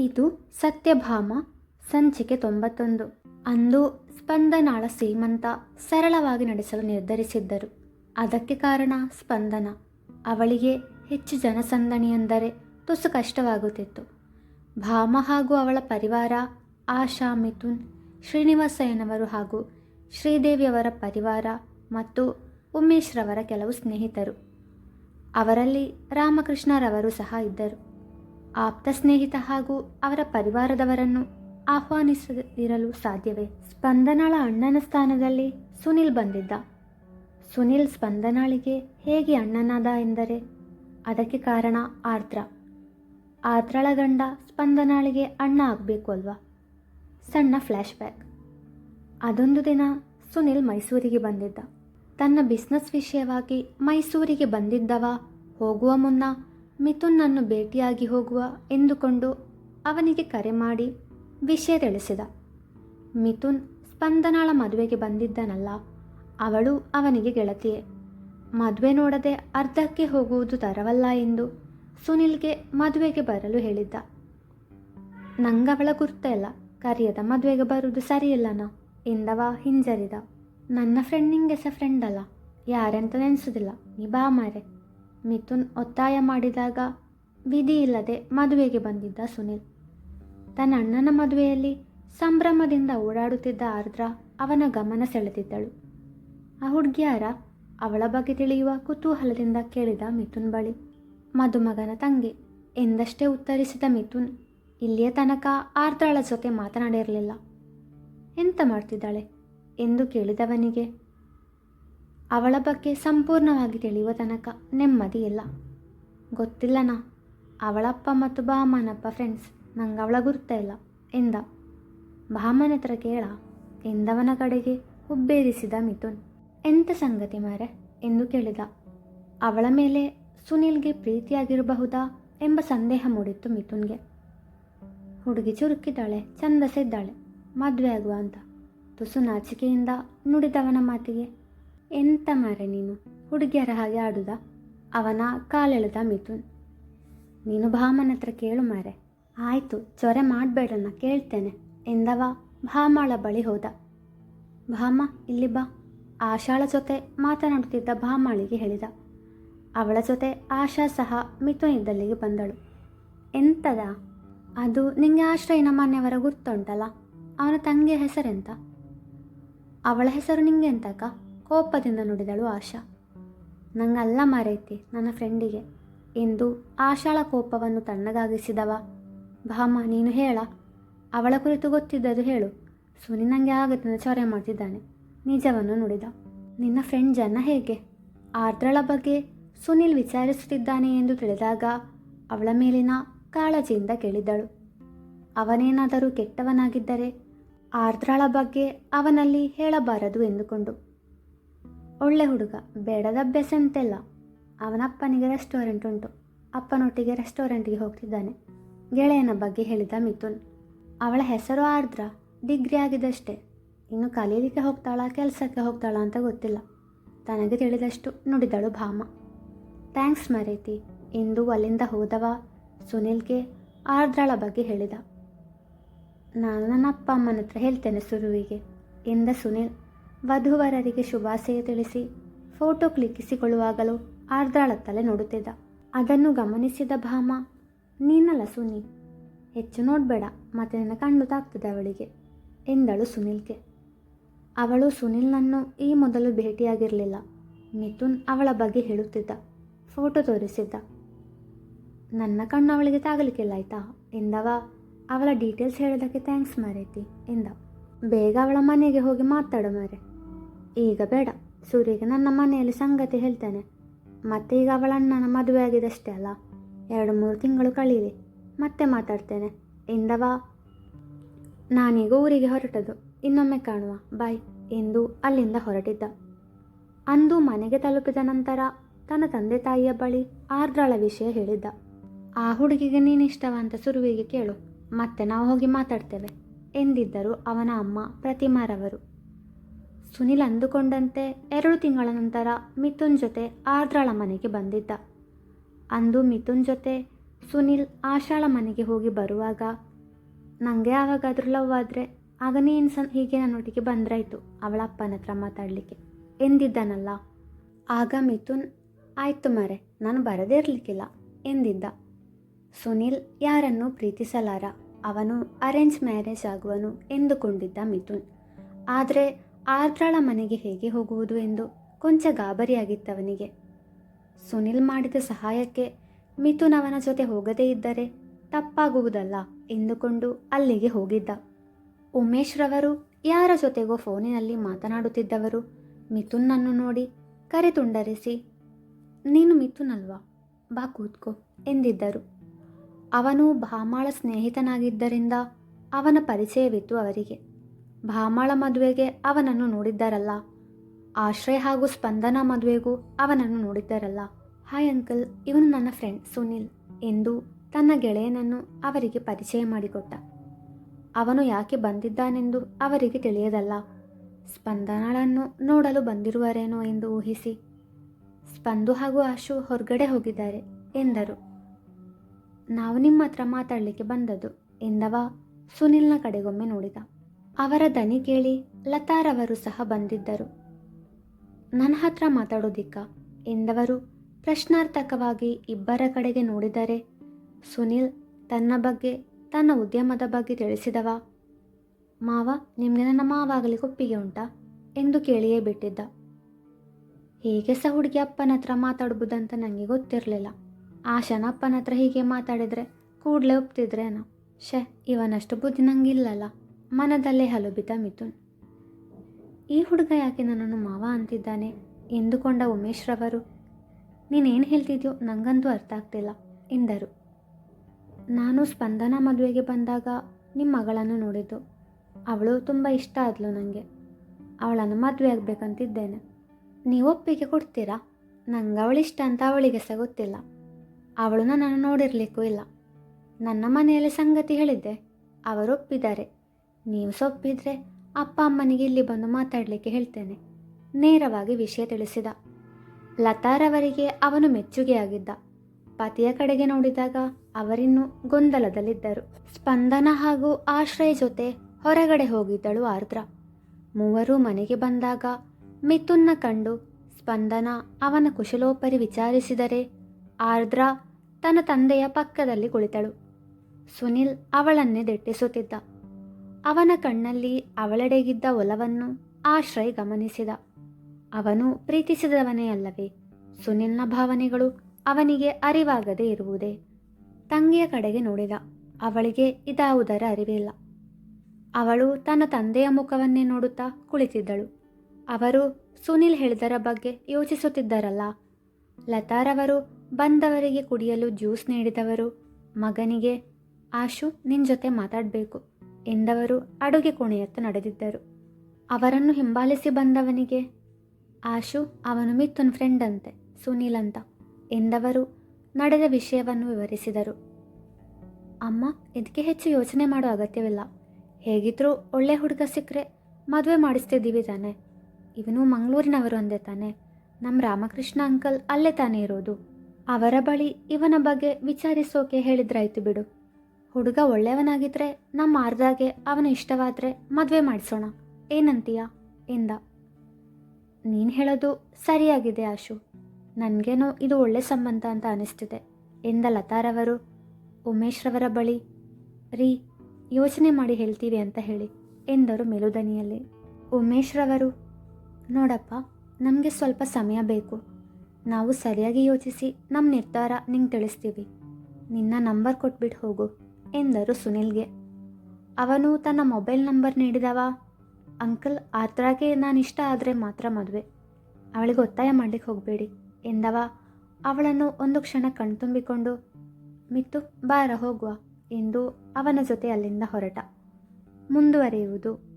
ಇದು ಸತ್ಯಭಾಮ, ಸಂಚಿಕೆ ತೊಂಬತ್ತೊಂದು. ಅಂದು ಸ್ಪಂದನಾಳ ಸೀಮಂತ ಸರಳವಾಗಿ ನಡೆಸಲು ನಿರ್ಧರಿಸಿದ್ದರು. ಅದಕ್ಕೆ ಕಾರಣ ಸ್ಪಂದನ. ಅವಳಿಗೆ ಹೆಚ್ಚು ಜನಸಂದಣಿ ಎಂದರೆ ತುಸು ಕಷ್ಟವಾಗುತ್ತಿತ್ತು. ಭಾಮ ಹಾಗೂ ಅವಳ ಪರಿವಾರ, ಆಶಾ, ಮಿಥುನ್ ಶ್ರೀನಿವಾಸಯ್ಯನವರು ಹಾಗೂ ಶ್ರೀದೇವಿಯವರ ಪರಿವಾರ ಮತ್ತು ಉಮೇಶ್ರವರ ಕೆಲವು ಸ್ನೇಹಿತರು. ಅವರಲ್ಲಿ ರಾಮಕೃಷ್ಣರವರು ಸಹ ಇದ್ದರು. ಆಪ್ತ ಸ್ನೇಹಿತ ಹಾಗೂ ಅವರ ಪರಿವಾರದವರನ್ನು ಆಹ್ವಾನಿಸದಿರಲು ಸಾಧ್ಯವೇ? ಸ್ಪಂದನಾಳ ಅಣ್ಣನ ಸ್ಥಾನದಲ್ಲಿ ಸುನಿಲ್ ಬಂದಿದ್ದ. ಸುನಿಲ್ ಸ್ಪಂದನಾಳಿಗೆ ಹೇಗೆ ಅಣ್ಣನಾದ ಎಂದರೆ, ಅದಕ್ಕೆ ಕಾರಣ ಆರ್ದ್ರ. ಆರ್ದ್ರಳ ಗಂಡ ಸ್ಪಂದನಾಳಿಗೆ ಅಣ್ಣ ಆಗಬೇಕು ಅಲ್ವಾ? ಸಣ್ಣ ಫ್ಲ್ಯಾಶ್ ಬ್ಯಾಕ್. ಅದೊಂದು ದಿನ ಸುನಿಲ್ ಮೈಸೂರಿಗೆ ಬಂದಿದ್ದ. ತನ್ನ ಬಿಸ್ನೆಸ್ ವಿಷಯವಾಗಿ ಮೈಸೂರಿಗೆ ಬಂದಿದ್ದವ ಹೋಗುವ ಮುನ್ನ ಮಿಥುನ್ನನ್ನು ಭೇಟಿಯಾಗಿ ಹೋಗುವ ಎಂದುಕೊಂಡು ಅವನಿಗೆ ಕರೆ ಮಾಡಿ ವಿಷಯ ತಿಳಿಸಿದ. ಮಿಥುನ್ ಸ್ಪಂದನಾಳ ಮದುವೆಗೆ ಬಂದಿದ್ದನಲ್ಲ, ಅವಳು ಅವನಿಗೆ ಗೆಳತಿಯೇ. ಮದುವೆ ನೋಡದೆ ಅರ್ಧಕ್ಕೆ ಹೋಗುವುದು ತರವಲ್ಲ ಎಂದು ಸುನಿಲ್ಗೆ ಮದುವೆಗೆ ಬರಲು ಹೇಳಿದ್ದ. ನಂಗವಳ ಗುರ್ತಲ್ಲ ಕರಿಯದ ಮದುವೆಗೆ ಬರುವುದು ಸರಿಯಿಲ್ಲನ ಎಂದವ ಹಿಂಜರಿದ. ನನ್ನ ಫ್ರೆಂಡ್ ನಿಂಗೆ ಸಹ ಫ್ರೆಂಡ್ ಅಲ್ಲ, ಯಾರೆಂತ ನೆನೆಸೋದಿಲ್ಲ, ನೀ ಬಾ ಮಾರೆ. ಮಿಥುನ್ ಒತ್ತಾಯ ಮಾಡಿದಾಗ ವಿಧಿ ಇಲ್ಲದೆ ಮದುವೆಗೆ ಬಂದಿದ್ದ ಸುನಿಲ್. ತನ್ನ ಅಣ್ಣನ ಮದುವೆಯಲ್ಲಿ ಸಂಭ್ರಮದಿಂದ ಓಡಾಡುತ್ತಿದ್ದ ಆರ್ದ್ರ ಅವನ ಗಮನ ಸೆಳೆದಿದ್ದಳು. ಆ ಹುಡುಗಿಯಾರ ಅವಳ ಬಗ್ಗೆ ತಿಳಿಯುವ ಕುತೂಹಲದಿಂದ ಕೇಳಿದ ಮಿಥುನ್ ಬಳಿ, ಮದುಮಗನ ತಂಗಿ, ಎಂದಷ್ಟೇ ಉತ್ತರಿಸಿದ ಮಿಥುನ್, ಇಲ್ಲಿಯ ತನಕ ಆರ್ದ್ರಳ ಜೊತೆ ಮಾತನಾಡಿರಲಿಲ್ಲ. ಎಂತ ಮಾಡ್ತಿದ್ದಾಳೆ? ಎಂದು ಕೇಳಿದವನಿಗೆ ಅವಳ ಬಗ್ಗೆ ಸಂಪೂರ್ಣವಾಗಿ ತಿಳಿಯುವ ತನಕ ನೆಮ್ಮದಿ ಇಲ್ಲ. ಗೊತ್ತಿಲ್ಲನಾ ಅವಳಪ್ಪ ಮತ್ತು ಬಾಮನಪ್ಪ ಫ್ರೆಂಡ್ಸ್ ನಂಗೆ ಅವಳ ಗುರ್ತ ಇಲ್ಲ, ಎಂದ. ಬಾಮನ ಹತ್ರ ಕೇಳ, ಎಂದವನ ಕಡೆಗೆ ಹುಬ್ಬೇರಿಸಿದ ಮಿಥುನ್. ಎಂಥ ಸಂಗತಿ ಮಾರೆ ಎಂದು ಕೇಳಿದ. ಅವಳ ಮೇಲೆ ಸುನಿಲ್ಗೆ ಪ್ರೀತಿಯಾಗಿರಬಹುದಾ ಎಂಬ ಸಂದೇಹ ಮೂಡಿತ್ತು ಮಿಥುನ್ಗೆ. ಹುಡುಗಿ ಚುರುಕಿದ್ದಾಳೆ ಛಂದಸಿದ್ದಾಳೆ ಮದುವೆ ಆಗುವ ಅಂತ. ತುಸು ನಾಚಿಕೆಯಿಂದ ನುಡಿದವನ ಮಾತಿಗೆ ಎಂತ ಮಾರೆ ನೀನು? ಹುಡುಗಿಯರ ಹಾಗೆ ಆಡುದ? ಅವನ ಕಾಲೆಳೆದ ಮಿಥುನ್. ನೀನು ಭಾಮನ ಹತ್ರ ಕೇಳು ಮಾರೆ. ಆಯಿತು ಚೊರೆ ಮಾಡಬೇಡಣ್ಣ, ಕೇಳ್ತೇನೆ. ಎಂದವ? ಭಾಮಾಳ ಬಳಿ ಹೋದ. ಭಾಮ, ಇಲ್ಲಿ ಬಾ. ಆಶಾಳ ಜೊತೆ ಮಾತನಾಡುತ್ತಿದ್ದ ಭಾಮಾಳಿಗೆ ಹೇಳಿದ. ಅವಳ ಜೊತೆ ಆಶಾ ಸಹ ಮಿಥುನ್ ಇದ್ದಲ್ಲಿಗೆ ಬಂದಳು. ಎಂತದ? ಅದು ನಿಂಗೆ ಆಶ್ರಯನ ಮನೆಯವರ ಗೊತ್ತುಂಟಲ್ಲ ಅವನ ತಂಗಿಯ ಹೆಸರೆಂತ? ಅವಳ ಹೆಸರು ನಿಂಗೆ ಎಂತಕ್ಕ? ಕೋಪದಿಂದ ನುಡಿದಳು ಆಶಾ. ನಂಗಲ್ಲ ಮಾರೈತಿ, ನನ್ನ ಫ್ರೆಂಡಿಗೆ. ಎಂದು ಆಶಾಳ ಕೋಪವನ್ನು ತಣ್ಣಗಾಗಿಸಿದವ. ಭಾಮ, ನೀನು ಹೇಳ. ಅವಳ ಕುರಿತು ಗೊತ್ತಿದ್ದದು ಹೇಳು. ಸುನಿ ನನಗೆ ಆಗತ್ತಿನ ಚೌರ್ಯ ಮಾಡ್ತಿದ್ದಾನೆ. ನಿಜವನ್ನು ನುಡಿದ. ನಿನ್ನ ಫ್ರೆಂಡ್ ಜನ ಹೇಗೆ? ಆರ್ದ್ರಳ ಬಗ್ಗೆ ಸುನಿಲ್ ವಿಚಾರಿಸುತ್ತಿದ್ದಾನೆ ಎಂದು ತಿಳಿದಾಗ ಅವಳ ಮೇಲಿನ ಕಾಳಜಿಯಿಂದ ಕೇಳಿದಳು ಅವನೇನಾದರೂ ಕೆಟ್ಟವನಾಗಿದ್ದರೆ ಆರ್ದ್ರಳ ಬಗ್ಗೆ ಅವನಲ್ಲಿ ಹೇಳಬಾರದು ಎಂದುಕೊಂಡು. ಒಳ್ಳೆ ಹುಡುಗ, ಬೇಡದ ಅಭ್ಯಾಸ ಅಂತೆಲ್ಲ. ಅವನಪ್ಪನಿಗೆ ರೆಸ್ಟೋರೆಂಟ್ ಉಂಟು. ಅಪ್ಪನೊಟ್ಟಿಗೆ ರೆಸ್ಟೋರೆಂಟ್ಗೆ ಹೋಗ್ತಿದ್ದಾನೆ. ಗೆಳೆಯನ ಬಗ್ಗೆ ಹೇಳಿದ ಮಿಥುನ್. ಅವಳ ಹೆಸರು ಆರ್ದ್ರ, ಡಿಗ್ರಿ ಆಗಿದಷ್ಟೇ ಇನ್ನು ಕಲೀಲಿಕ್ಕೆ ಹೋಗ್ತಾಳ, ಕೆಲಸಕ್ಕೆ ಹೋಗ್ತಾಳ ಅಂತ ಗೊತ್ತಿಲ್ಲ. ತನಗೆ ತಿಳಿದಷ್ಟು ನುಡಿದಳು ಭಾಮ. ಥ್ಯಾಂಕ್ಸ್ ಮರೇತಿ, ಇಂದು ಅಲ್ಲಿಂದ ಹೋದವ? ಸುನಿಲ್ಗೆ ಆರ್ದ್ರಳ ಬಗ್ಗೆ ಹೇಳಿದ. ನಾನು ನನ್ನ ಅಪ್ಪ ಅಮ್ಮನ ಹತ್ರ ಹೇಳ್ತೇನೆ ಸುರುವಿಗೆ ಇಂದ ಸುನಿಲ್. ವಧುವರರಿಗೆ ಶುಭಾಶಯ ತಿಳಿಸಿ ಫೋಟೋ ಕ್ಲಿಕ್ಕಿಸಿಕೊಳ್ಳುವಾಗಲೂ ಆರ್ದ್ರಾಳತ್ತಲೇ ನೋಡುತ್ತಿದ್ದ. ಅದನ್ನು ಗಮನಿಸಿದ ಭಾಮ ನೀನಲ್ಲ ಸುನಿ ಹೆಚ್ಚು ನೋಡಬೇಡ, ಮತ್ತೆ ನಿನ್ನ ಕಣ್ಣು ತಾಗ್ತದೆ ಅವಳಿಗೆ, ಎಂದಳು ಸುನಿಲ್ಗೆ. ಅವಳು ಸುನಿಲ್ನನ್ನು ಈ ಮೊದಲು ಭೇಟಿಯಾಗಿರಲಿಲ್ಲ. ಮಿಥುನ್ ಅವಳ ಬಗ್ಗೆ ಹೇಳುತ್ತಿದ್ದ, ಫೋಟೋ ತೋರಿಸಿದ್ದ. ನನ್ನ ಕಣ್ಣು ಅವಳಿಗೆ ತಾಗಲಿಕ್ಕಿಲ್ಲ ಆಯ್ತಾ? ಎಂದವ. ಅವಳ ಡೀಟೇಲ್ಸ್ ಹೇಳೋದಕ್ಕೆ ಥ್ಯಾಂಕ್ಸ್ ಮಾರೈತಿ, ಎಂದ. ಬೇಗ ಅವಳ ಮನೆಗೆ ಹೋಗಿ ಮಾತಾಡು ಮಾರೆ. ಈಗ ಬೇಡ. ಸೂರ್ಯಗೆ ನನ್ನ ಮನೆಯಲ್ಲಿ ಸಂಗತಿ ಹೇಳ್ತೇನೆ. ಮತ್ತೆ ಈಗ ಅವಳ ಅಣ್ಣನ ಮದುವೆ ಆಗಿದಷ್ಟೇ ಅಲ್ಲ? ಎರಡು ಮೂರು ತಿಂಗಳು ಕಳೀಲಿ. ಮತ್ತೆ ಮಾತಾಡ್ತೇನೆ. ಎಂದವಾ? ನಾನೀಗ ಊರಿಗೆ ಹೊರಟದು ಇನ್ನೊಮ್ಮೆ ಕಾಣುವ. ಬಾಯ್ ಎಂದು ಅಲ್ಲಿಂದ ಹೊರಟಿದ್ದ. ಅಂದು ಮನೆಗೆ ತಲುಪಿದ ನಂತರ ತನ್ನ ತಂದೆ ತಾಯಿಯ ಬಳಿ ಆರ್ದ್ರಳ ವಿಷಯ ಹೇಳಿದ್ದ. ಆ ಹುಡುಗಿಗೆ ನೀನಿಷ್ಟವ ಅಂತ ಸುರುವಿಗೆ ಕೇಳು. ಮತ್ತೆ ನಾವು ಹೋಗಿ ಮಾತಾಡ್ತೇವೆ ಎಂದಿದ್ದರು ಅವನ ಅಮ್ಮ ಪ್ರತಿಮಾರವರು. ಸುನಿಲ್ ಅಂದುಕೊಂಡಂತೆ ಎರಡು ತಿಂಗಳ ನಂತರ ಮಿಥುನ್ ಜೊತೆ ಆರ್ದ್ರಾಳ ಮನೆಗೆ ಬಂದಿದ್ದ. ಅಂದು ಮಿಥುನ್ ಜೊತೆ ಸುನಿಲ್ ಆಶಾಳ ಮನೆಗೆ ಹೋಗಿ ಬರುವಾಗ ನನಗೆ ಆವಾಗಾದ್ರೂ ಲವ್ ಆದರೆ, ಆಗ ನೀನು ಸನ್ ಹೀಗೆ ನನ್ನೊಟ್ಟಿಗೆ ಬಂದ್ರಾಯ್ತು, ಅವಳ ಅಪ್ಪನ ಹತ್ರ ಮಾತಾಡಲಿಕ್ಕೆ, ಎಂದಿದ್ದನಲ್ಲ. ಆಗ ಮಿಥುನ್, ಆಯಿತು ಮರೆ, ನಾನು ಬರದೇ ಇರಲಿಕ್ಕಿಲ್ಲ, ಎಂದಿದ್ದ. ಸುನಿಲ್, ಯಾರನ್ನು ಪ್ರೀತಿಸಲಾರ, ಅವನು ಅರೇಂಜ್ ಮ್ಯಾರೇಜ್ ಆಗುವನು, ಎಂದುಕೊಂಡಿದ್ದ ಮಿಥುನ್. ಆದರೆ ಆರ್ದ್ರಳ ಮನೆಗೆ ಹೇಗೆ ಹೋಗುವುದು ಎಂದು ಕೊಂಚ ಗಾಬರಿಯಾಗಿತ್ತವನಿಗೆ. ಸುನಿಲ್ ಮಾಡಿದ ಸಹಾಯಕ್ಕೆ ಮಿಥುನ್ ಅವನ ಜೊತೆ ಹೋಗದೇ ಇದ್ದರೆ ತಪ್ಪಾಗುವುದಲ್ಲ ಎಂದುಕೊಂಡು ಅಲ್ಲಿಗೆ ಹೋಗಿದ್ದ. ಉಮೇಶ್ ರವರು ಯಾರ ಜೊತೆಗೋ ಫೋನಿನಲ್ಲಿ ಮಾತನಾಡುತ್ತಿದ್ದವರು ಮಿಥುನ್ನನ್ನು ನೋಡಿ ಕರೆ ತುಂಡರಿಸಿ ನೀನು ಮಿಥುನ್ ಅಲ್ವಾ ಬಾ ಕೂತ್ಕೋ, ಎಂದಿದ್ದರು. ಅವನು ಭಾಮಾಳ ಸ್ನೇಹಿತನಾಗಿದ್ದರಿಂದ ಅವನ ಪರಿಚಯವಿತ್ತು ಅವರಿಗೆ. ಭಾಮಾಳ ಮದುವೆಗೆ ಅವನನ್ನು ನೋಡಿದ್ದಾರಲ್ಲ. ಆಶ್ರಯ ಹಾಗೂ ಸ್ಪಂದನ ಮದುವೆಗೂ ಅವನನ್ನು ನೋಡಿದ್ದಾರಲ್ಲ. ಹಾಯ್ ಅಂಕಲ್, ಇವನು ನನ್ನ ಫ್ರೆಂಡ್ ಸುನಿಲ್ ಎಂದು ತನ್ನ ಗೆಳೆಯನನ್ನು ಅವರಿಗೆ ಪರಿಚಯ ಮಾಡಿಕೊಟ್ಟ. ಅವನು ಯಾಕೆ ಬಂದಿದ್ದಾನೆಂದು ಅವರಿಗೆ ತಿಳಿಯದಲ್ಲ. ಸ್ಪಂದನಳನ್ನು ನೋಡಲು ಬಂದಿರುವರೇನೋ ಎಂದು ಊಹಿಸಿ ಸ್ಪಂದು ಹಾಗೂ ಆಶು ಹೊರಗಡೆ ಹೋಗಿದ್ದಾರೆ ಎಂದರು. ನಾವು ನಿಮ್ಮ ಹತ್ರ ಮಾತಾಡಲಿಕ್ಕೆ ಬಂದದ್ದು ಎಂದವ ಸುನಿಲ್ನ ಕಡೆಗೊಮ್ಮೆ ನೋಡಿದ. ಅವರ ದನಿ ಕೇಳಿ ಲತಾರವರು ಸಹ ಬಂದಿದ್ದರು. ನನ್ನ ಹತ್ರ ಮಾತಾಡೋದಿಕ್ಕ, ಎಂದವರು ಪ್ರಶ್ನಾರ್ಥಕವಾಗಿ ಇಬ್ಬರ ಕಡೆಗೆ ನೋಡಿದರೆ, ಸುನಿಲ್ ತನ್ನ ಬಗ್ಗೆ, ತನ್ನ ಉದ್ಯಮದ ಬಗ್ಗೆ ತಿಳಿಸಿದವ. ಮಾವ, ನಿಮಗೆ ನನ್ನ ಮಾವಾಗಲಿ ಒಪ್ಪಿಗೆ ಉಂಟಾ? ಎಂದು ಕೇಳಿಯೇ ಬಿಟ್ಟಿದ್ದ. ಹೇಗೆ ಸಹ ಹುಡುಗಿ ಅಪ್ಪನ ಹತ್ರ ಮಾತಾಡ್ಬೋದಂತ ನನಗೆ ಗೊತ್ತಿರಲಿಲ್ಲ. ಆಶನ ಅಪ್ಪನ ಹತ್ರ ಹೀಗೆ ಮಾತಾಡಿದರೆ ಕೂಡಲೇ ಒಪ್ತಿದ್ರೇನೋ? ಶೇ ಇವನಷ್ಟು ಬುದ್ಧಿ ನಂಗಿಲ್ಲಲ್ಲ. ಮನದಲ್ಲೇ ಹಲುಬಿತ ಮಿಥುನ್. ಈ ಹುಡುಗ ಯಾಕೆ ನನ್ನನ್ನು ಮಾವ ಅಂತಿದ್ದಾನೆ? ಎಂದುಕೊಂಡ ಉಮೇಶ್ ರವರು. ನೀನೇನು ಹೇಳ್ತಿದ್ಯೋ ನನಗಂತೂ ಅರ್ಥ ಆಗ್ತಿಲ್ಲ, ಎಂದರು. ನಾನು ಸ್ಪಂದನ ಮದುವೆಗೆ ಬಂದಾಗ ನಿಮ್ಮ ಮಗಳನ್ನು ನೋಡಿದ್ದು. ಅವಳು ತುಂಬ ಇಷ್ಟ ಆದ್ಲು ನನಗೆ ಅವಳನ್ನು ಮದುವೆ ಆಗಬೇಕಂತಿದ್ದೇನೆ. ನೀವು ಒಪ್ಪಿಗೆ ಕೊಡ್ತೀರಾ? ನಂಗೆ ಅವಳಿಷ್ಟ ಅಂತ ಅವಳಿಗೆ ಸಹ ಗೊತ್ತಿಲ್ಲ. ಅವಳು ನನ್ನನ್ನು ನೋಡಿರಲಿಕ್ಕೂ ಇಲ್ಲ. ನನ್ನ ಮನೆಯಲ್ಲಿ ಸಂಗತಿ ಹೇಳಿದ್ದೆ. ಅವರು ಒಪ್ಪಿದ್ದಾರೆ ನೀವು ಸೊಪ್ಪಿದ್ರೆ ಅಪ್ಪ ಅಮ್ಮನಿಗೆ ಇಲ್ಲಿ ಬಂದು ಮಾತಾಡಲಿಕ್ಕೆ ಹೇಳ್ತೇನೆ. ನೇರವಾಗಿ ವಿಷಯ ತಿಳಿಸಿದ. ಲತಾರವರಿಗೆ ಅವನು ಮೆಚ್ಚುಗೆಯಾಗಿದ್ದ. ಪತಿಯ ಕಡೆಗೆ ನೋಡಿದಾಗ ಅವರಿನ್ನೂ ಗೊಂದಲದಲ್ಲಿದ್ದರು. ಸ್ಪಂದನ ಹಾಗೂ ಆಶ್ರಯ ಜೊತೆ ಹೊರಗಡೆ ಹೋಗಿದ್ದಳು ಆರ್ದ್ರ. ಮೂವರು ಮನೆಗೆ ಬಂದಾಗ ಮಿಥುನ್ನ ಕಂಡು ಸ್ಪಂದನ ಅವನ ಕುಶಲೋಪರಿ ವಿಚಾರಿಸಿದರೆ ಆರ್ದ್ರ ತನ್ನ ತಂದೆಯ ಪಕ್ಕದಲ್ಲಿ ಕುಳಿತಳು. ಸುನಿಲ್ ಅವಳನ್ನೇ ದಿಟ್ಟಿಸುತ್ತಿದ್ದ. ಅವನ ಕಣ್ಣಲ್ಲಿ ಅವಳೆಡೆಗಿದ್ದ ಒಲವನ್ನು ಆಶ್ರಯ್ ಗಮನಿಸಿದ. ಅವನು ಪ್ರೀತಿಸಿದವನೇ ಅಲ್ಲವೇ? ಸುನಿಲ್ನ ಭಾವನೆಗಳು ಅವನಿಗೆ ಅರಿವಾಗದೇ ಇರುವುದೇ? ತಂಗಿಯ ಕಡೆಗೆ ನೋಡಿದ. ಅವಳಿಗೆ ಇದಾವುದರ ಅರಿವಿಲ್ಲ. ಅವಳು ತನ್ನ ತಂದೆಯ ಮುಖವನ್ನೇ ನೋಡುತ್ತಾ ಕುಳಿತಿದ್ದಳು. ಅವರು ಸುನಿಲ್ ಹೇಳಿದರ ಬಗ್ಗೆ ಯೋಚಿಸುತ್ತಿದ್ದರಲ್ಲ. ಲತಾರವರು ಬಂದವರಿಗೆ ಕುಡಿಯಲು ಜ್ಯೂಸ್ ನೀಡಿದವರು ಮಗನಿಗೆ, ಆಶು ನಿನ್ನ ಜೊತೆ ಮಾತಾಡಬೇಕು. ಎಂದವರು ಅಡುಗೆ ಕೋಣೆಯತ್ತ ನಡೆದಿದ್ದರು. ಅವರನ್ನು ಹಿಂಬಾಲಿಸಿ ಬಂದವನಿಗೆ, ಆಶು, ಅವನು ಮಿಥುನ್ ಫ್ರೆಂಡ್ ಅಂತೆ, ಸುನೀಲ್ ಅಂತ, ಎಂದವರು ನಡೆದ ವಿಷಯವನ್ನು ವಿವರಿಸಿದರು. ಅಮ್ಮ, ಇದಕ್ಕೆ ಹೆಚ್ಚು ಯೋಚನೆ ಮಾಡೋ ಅಗತ್ಯವಿಲ್ಲ. ಹೇಗಿದ್ರೂ ಒಳ್ಳೆ ಹುಡುಗ ಸಿಕ್ಕರೆ ಮದುವೆ ಮಾಡಿಸ್ತಿದ್ದೀವಿ ತಾನೆ. ಇವನು ಮಂಗಳೂರಿನವರು ಅಂದೆ ತಾನೆ. ನಮ್ಮ ರಾಮಕೃಷ್ಣ ಅಂಕಲ್ ಅಲ್ಲೇ ತಾನೇ ಇರೋದು. ಅವರ ಬಳಿ ಇವನ ಬಗ್ಗೆ ವಿಚಾರಿಸೋಕೆ ಹೇಳಿದ್ರಾಯ್ತು ಬಿಡು. ಹುಡುಗ ಒಳ್ಳೆಯವನಾಗಿದ್ರೆ ನಮ್ಮ ಅರ್ಧಾಗೆ ಅವನ ಇಷ್ಟವಾದರೆ ಮದುವೆ ಮಾಡಿಸೋಣ. ಏನಂತೀಯ? ಎಂದ. ನೀನು ಹೇಳೋದು ಸರಿಯಾಗಿದೆ ಆಶು. ನನಗೇನೋ ಇದು ಒಳ್ಳೆ ಸಂಬಂಧ ಅಂತ ಅನಿಸ್ತಿದೆ, ಎಂದ ಲತಾರವರು. ಉಮೇಶ್ರವರ ಬಳಿ, ರೀ, ಯೋಚನೆ ಮಾಡಿ ಹೇಳ್ತೀವಿ ಅಂತ ಹೇಳಿ, ಎಂದರು ಮೆಲುದನಿಯಲ್ಲಿ. ಉಮೇಶ್ರವರು, ನೋಡಪ್ಪ, ನಮಗೆ ಸ್ವಲ್ಪ ಸಮಯ ಬೇಕು. ನಾವು ಸರಿಯಾಗಿ ಯೋಚಿಸಿ ನಮ್ಮ ನಿರ್ಧಾರ ನಿಂಗೆ ತಿಳಿಸ್ತೀವಿ. ನಿನ್ನ ನಂಬರ್ ಕೊಟ್ಬಿಟ್ಟು ಹೋಗು. ಎಂದರು ಸುನಿಲ್ಗೆ. ಅವನು ತನ್ನ ಮೊಬೈಲ್ ನಂಬರ್ ನೀಡಿದವ? ಅಂಕಲ್, ಆತ್ರಾಗೆ ನಾನು ಇಷ್ಟ ಆದರೆ ಮಾತ್ರ ಮದುವೆ. ಅವಳಿಗೆ ಒತ್ತಾಯ ಮಾಡಲಿಕ್ಕೆ ಹೋಗಬೇಡಿ, ಎಂದವ. ಅವಳನ್ನು ಒಂದು ಕ್ಷಣ ಕಣ್ತುಂಬಿಕೊಂಡು, ಮಿತ್ತು, ಬಾರ ಹೋಗುವ, ಎಂದು ಅವನ ಜೊತೆ ಅಲ್ಲಿಂದ ಹೊರಟ. ಮುಂದುವರಿಯುವುದು